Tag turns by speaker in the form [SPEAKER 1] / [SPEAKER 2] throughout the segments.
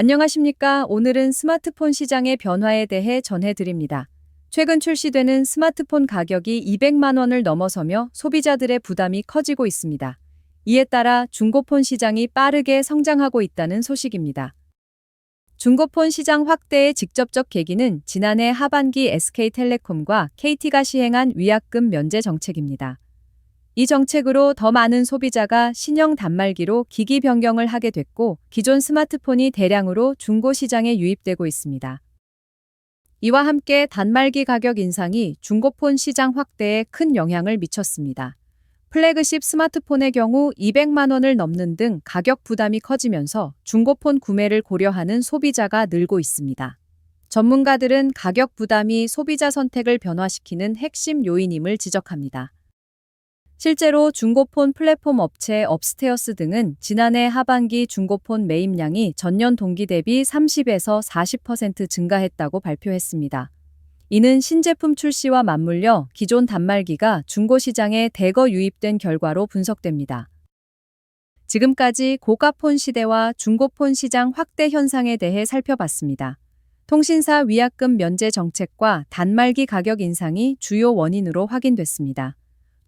[SPEAKER 1] 안녕하십니까. 오늘은 스마트폰 시장의 변화에 대해 전해드립니다. 최근 출시되는 스마트폰 가격이 200만 원을 넘어서며 소비자들의 부담이 커지고 있습니다. 이에 따라 중고폰 시장이 빠르게 성장하고 있다는 소식입니다. 중고폰 시장 확대의 직접적 계기는 지난해 하반기 SK텔레콤과 KT가 시행한 위약금 면제 정책입니다. 이 정책으로 더 많은 소비자가 신형 단말기로 기기 변경을 하게 됐고 기존 스마트폰이 대량으로 중고 시장에 유입되고 있습니다. 이와 함께 단말기 가격 인상이 중고폰 시장 확대에 큰 영향을 미쳤습니다. 플래그십 스마트폰의 경우 200만 원을 넘는 등 가격 부담이 커지면서 중고폰 구매를 고려하는 소비자가 늘고 있습니다. 전문가들은 가격 부담이 소비자 선택을 변화시키는 핵심 요인임을 지적합니다. 실제로 중고폰 플랫폼 업체 업스테어스 등은 지난해 하반기 중고폰 매입량이 전년 동기 대비 30에서 40% 증가했다고 발표했습니다. 이는 신제품 출시와 맞물려 기존 단말기가 중고 시장에 대거 유입된 결과로 분석됩니다. 지금까지 고가폰 시대와 중고폰 시장 확대 현상에 대해 살펴봤습니다. 통신사 위약금 면제 정책과 단말기 가격 인상이 주요 원인으로 확인됐습니다.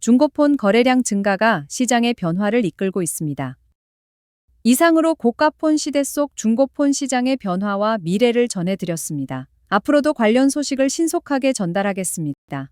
[SPEAKER 1] 중고폰 거래량 증가가 시장의 변화를 이끌고 있습니다. 이상으로 고가폰 시대 속 중고폰 시장의 변화와 미래를 전해드렸습니다. 앞으로도 관련 소식을 신속하게 전달하겠습니다.